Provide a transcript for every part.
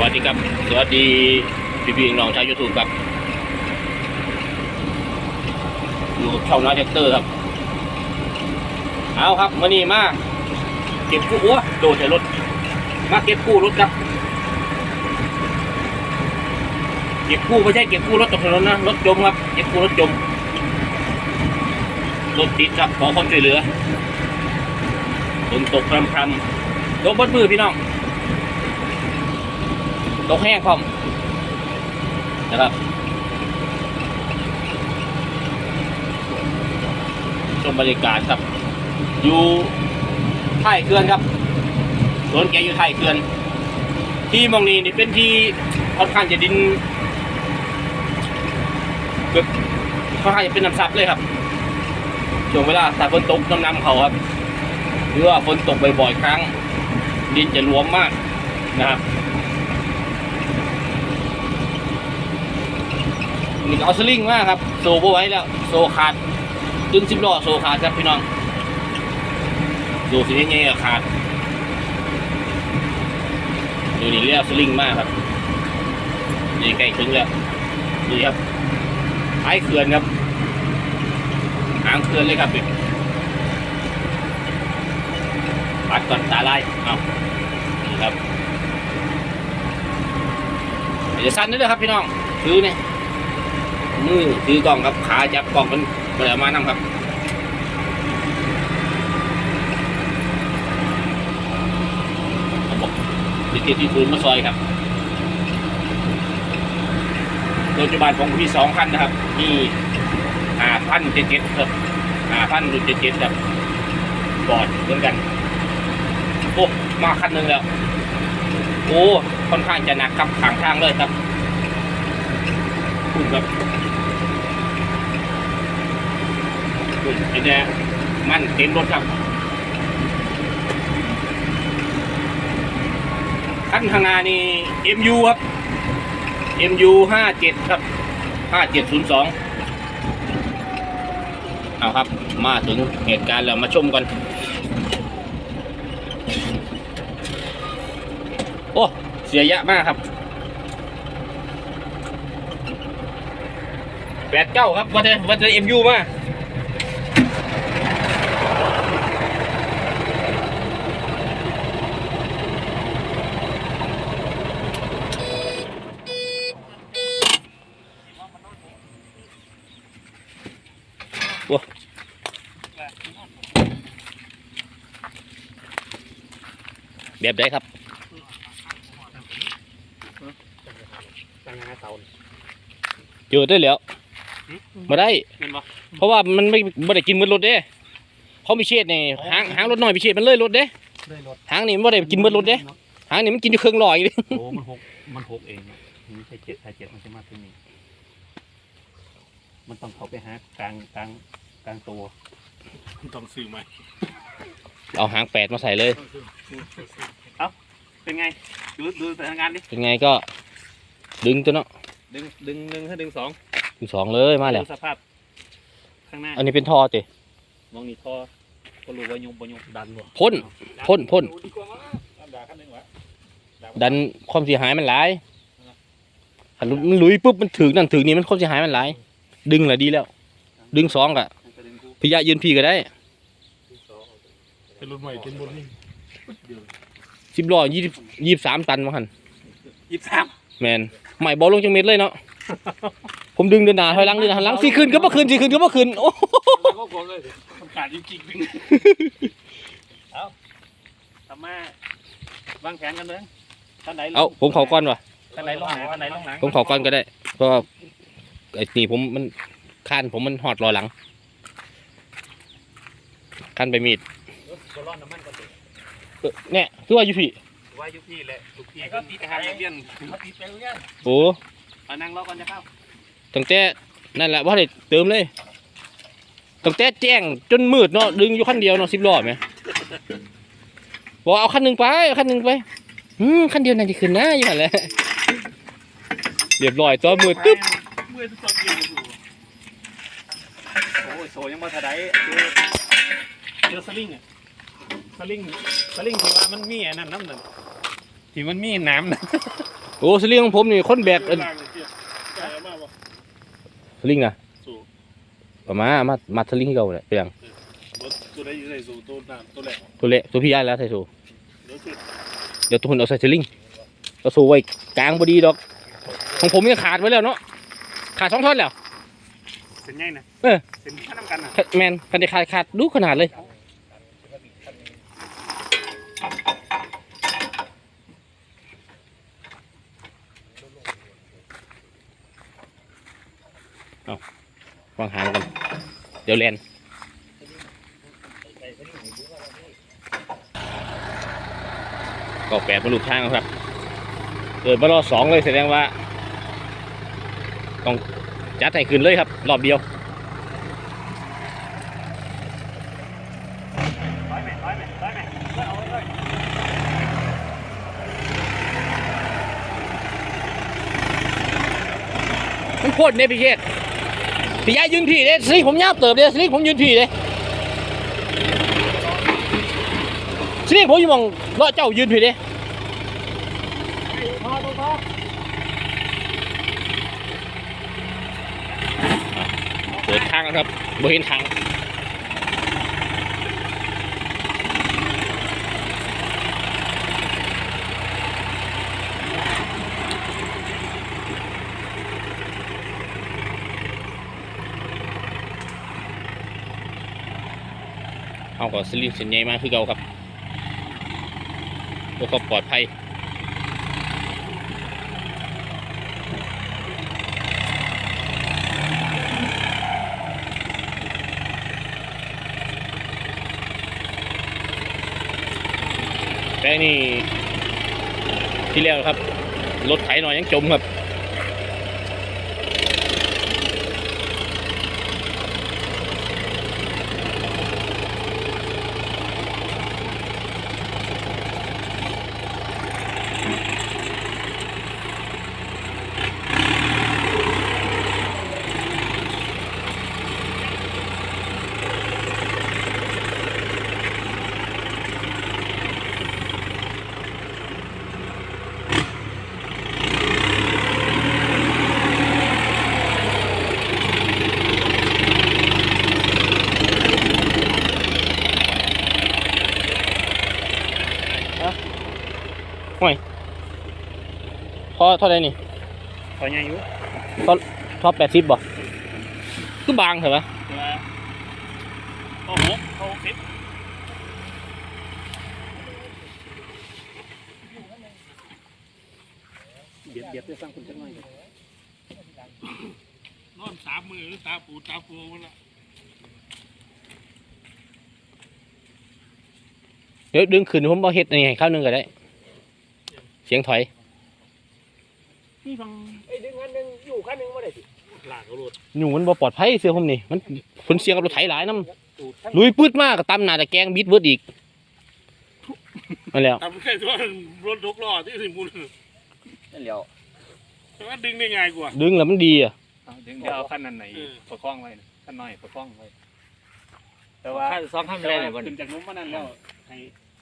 วัสดีครับ สวัสดีพี่พี่น้องชาวยูทูบครับอยู่กับช่องน้อยแท็กเตอร์ครับ เอาครับมานี่มาเก็บกู้โอ้โดดใส่รถ มาเก็บกู้รถครับ เก็บกู้ไม่ใช่เก็บกู้รถตกถนนนะรถจมครับเก็บกู้รถจมรถติดครับขอความช่วยเหลือฝนตกพรำพรำๆตกบนมือพี่น้อง ตกแห้งพร้อมนะครับชมบรรยากาศครับ อยู่ท้ายเขื่อนครับสวนแกอยู่ท้ายเขื่อน ที่มองนี้นี่เป็นที่ค่อนข้างจะดินแบบค่อนข้างจะเป็นน้ำซับเลยครับช่วงเวลาถ้าฝนตกน้ำน้ำเขาครับหรือว่าฝนตกบ่อยๆครั้ง ดินจะรวมมากนะครับ นี่ก็เอาสลิงมาครับ โซ่บ่ไว้แล้ว โซ่ขาดดึงสิบล้อโซ่ขาดครับพี่น้องโซ่สีเงี้ยๆขาด ดูนี่เรียกสลิงมากครับ นี่ใกล้ถึงแล้วนี่ครับท้ายเขื่อนครับหางเขื่อนเลยครับนี่ปัดก่อนตาลายเอานี่ครับอย่าสั้นนิดเดียวครับพี่น้องถือเนี่ย มือถือกล่องครับขาจับกล่องมันเปิดออกมานํครับระบบดิจิที่ศูนย์มาซอยครับโดยจุบันของพี่สองพันนะครับ มีห้าพันเจ็ดเจ็ดครับห้าพันรุ่นเจ็ดเจ็ดครับบอดเหมือนกันโอ้มาคันหนึ่งแล้ว โอ้ค่อนข้างจะหนักครับขางทางเลยครับคุณครับ ไอ้เนี่ยมันเต็มรถครับขั้นข้างหน้านี่ MU ครับ MU ห้าเจ็ดครับห้าเจ็ดศูนย์สองเอาครับ มาถึงเหตุการณ์แล้วมาชมกัน โอ้ เสียยะมากครับแปดเก้าครับว่าจะว่าจะ MU มา แบบใดครับตั้งหน้าเตาเจอได้แล้วมาได้เห็นปะเพราะว่ามันไม่ไม่ได้กินมือรถเด้เพราะมีเชษนี่หางหางรถน้อยมีเชษมันเลยรถเด้ได้รถหางนี่มันไม่ได้กินมือรถเด้หางนี่มันกินอยู่เครื่องลอยเลยโอ้มันหกมันหกเองอะไม่ใช่เจ็ดถ้าเจ็ดมันจะมาที่นี่มันต้องเข้าไปหากลางกลางกลางตัว ต้องซื้อใหม่เอาหางแปดมาใส่เลย เป็นไง ดูดูสถานการณ์ดิ เป็นไงก็ ดึงตัวเนาะดึงดึงดึงให้ดึงสองดึงสองเลยมาแล้ว ดูสภาพ ข้างหน้า อันนี้เป็นท่อติมองนี่ท่อก็รู้ว่ายุงปยุงดันบ่พ่น พ่นพ่นดีกว่ามั้งด่าขั้นหนึ่งวะดันความเสียหายมันหลายถ้ามันลุยปุ๊บมันถึงนั่นถึงนี่มันความเสียหายมันหลาย ดึงแหละดีแล้ว ดึงสองกะจะดึงกู พยายืนพี่ก็ได้เป็นรุ่นใหม่เป็นบนนี่สิบล้อยี่สิบยี่สิบสามตันมาหันยี่สิบสามแมนใหม่บอลลงจังเม็ดเลยเนาะผมดึงเดินหน้าถอยหลังเดินหน้าถอยหลังสี่คืนก็เมื่อคืนสี่คืนก็เมื่อคืนโอ้ก็กดเลยมันขาดจริงๆดึงทำมาวางแผนกันเลยท่านไหนลงเอาผมเขอก่อนวะท่านไหนลงหนาท่านไหนลงหลังผมเขอก่อนก็ได้เพราะว่าไอ้นี่ผมมันคันผมมันหอดรอหลัง คันไปมีดตัวร้อนน้ำมันก็ติดเอ้อเนี่ยคือว่าอยู่พี่ว่ายุพี่แหละลูกพี่ก็ติดทหารเรียนเขาติดไปเรื่อยโอ้เอานั่งรอก่อนจะเข้าตั้งแต่นั่นแหละว่าได้เติมเลยตั้งแต่แจ้งจนมืดเนาะดึงอยู่คันเดียวเนาะสิบล้อไหมบอกเอาคันหนึ่งไปเอาคันหนึ่งไปอืมคันเดียวน่าจะขึ้นนะอยู่หันแหละเรียบร้อยตัวมืดตึ๊บเมื่อทุกคนเรียนอยู่โอ้ยโซยังบ่ทันได้ เจอสลิงอะสลิงสลิงถือว่ามันมีอันนั้นน้ำหนึ่งที่มันมีน้ำนะโอ้สลิงของผมนี่คนแบกเวเอิ้นลาเนี่ยเทียบใช่มากป่ะสลิงนะสูงประมามามาสลิงที่เก่าเลยเป็นหยังรถตัวได้อยู่ในสูงตัวน้ำตัวแหลกตัวเละตัวพี่ย้ายแล้วใส่สูเดี๋ยวคือเดี๋ยวทุกคนเอาใส่สลิงเอาสูไว้กลางพอดีดอก ของผมนี่ขาดไว้แล้วเนาะขาดสองท่อนแล้วเส้นใหญ่นะเออเส้นข้าน้ำกันนะแมนคันที่ขาดขาดดูขนาดเลย เอาวางหางกัน เดี๋ยวแลนก็แปดมาลูกทางครับ เกิดมารอบสองเลยแสดงว่า ต้องจัดให้ขึ้นเลยครับ รอบเดียวมันโคตรเนี่ยพี่เชษ พี่ยายยืนพี่เด้สลิผมยาวเติบเด้สลิผมยืนพี่เด้สลิผมอยู่มองเลาะเจ้ายืนพี่เด้เปิดทางครับบ่เวณทาง เอาก็สลิงเส้นใหญ่มาคือเก่าครับเพื่อความปลอดภัยแป้งนี่ที่แล้วครับ รถไถหน่อยยังจมครับ พอเท่าไหรนี่ขอใหญ่อยู่ท็อปแปดสิบบ่คือบางเหรอวะโอ้โหเขาคิดเบียดเบียดเพื่อสร้างคุณจังหน่อยนอนสามมือหรือตาปูตาปูมันละเดี๋ยวดึงขึ้นผมบ่เฮ็ดนี่ให้ข้าวหนึงก็ได้ เสียงถอยนี่ฟังไอ้ดึงอันหนึงอยู่ขั้นหนึงว่าได้สิหลากเขาหลุดหนูมันบ่ปลอดภัยเสื้อผมนี่มันผลเสียงกับรถไถหลายน้ตูดขั้นำลุยปืดมากก็ตำหน้าตะแกรงบิดเบิดอีกนั่นแล้วทำแค่ว่ารถทุกล้อที่สิมุนนั่นเดียวแต่ว่าดึงได้ง่ายกว่า ดึงแล้วมันดีอะดึงเดี๋ยวเอาขั้นนั้นไหนเออประคองไว้นะขั้นน้อยประคองไว้แต่ว่าขั้นสองขั้นแต่แรกว่าเลยบ่ขึ้นจากนู้นมานั่นแล้วให้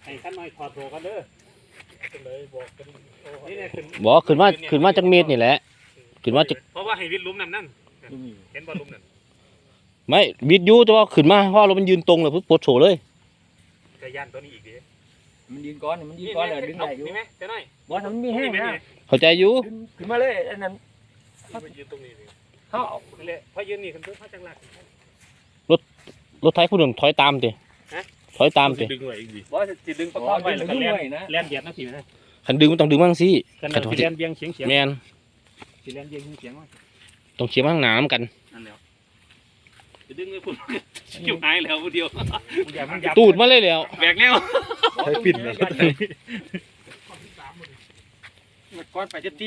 ให้ขั้นน้อยถอดโถกันเด้อก็เลยบอกกั นโอ้โหนี่เนี่ยขึ้นบ่ขึ้นมาขึ้นมาจากเมตรนี่แหละ ขึ้นมาจากเพราะว่าให้วิดหลุมนั่นนั่นเห็นบ่หลุมนั่นไม่บิดอยู่แต่ว่าขึ้นมาเพราะเรามันยืนตรงเลยปุ๊บปลดโฉเลยจะย่านตัวนี้อีกดิมันยืนก้อนนี่มันยืนก้อนเลยดึงได้อยู่นี่ไหมเจะน้อยบอลมันมีแห้งนะเข้าใจอยู่ดึงขึ้นมาเลยอันนั้นที่มันยืนตรงนี้นี่เขาเอานี่แหละพอยืนนี่ขึ้นเพื่อเขาจังหลักรถไถผู้หนึ่งถอยตามติฮะ ถอยตามติดึงไว้อีกดิบอสจะดึงประบคออลงไว้ดึแล้วงก็ด้แล่นวยนะแล่นเบียดนะสินะคันดึงมันต้องดึงบ้างสิกันเราสิแล่นเบียงเฉียงเฉียงแมนสิแล่นเบียงเฉียงว่าต้องเขียนมาข้างหน้าน้ำกันนั่นแล้วจะดึงเลยพุ่นชิวหายแล้วผู้เดียวอย่ามันยับตูดมาเลยแล้วแบกแล้วใช้ปิ่นเลยก้อนไปจะตี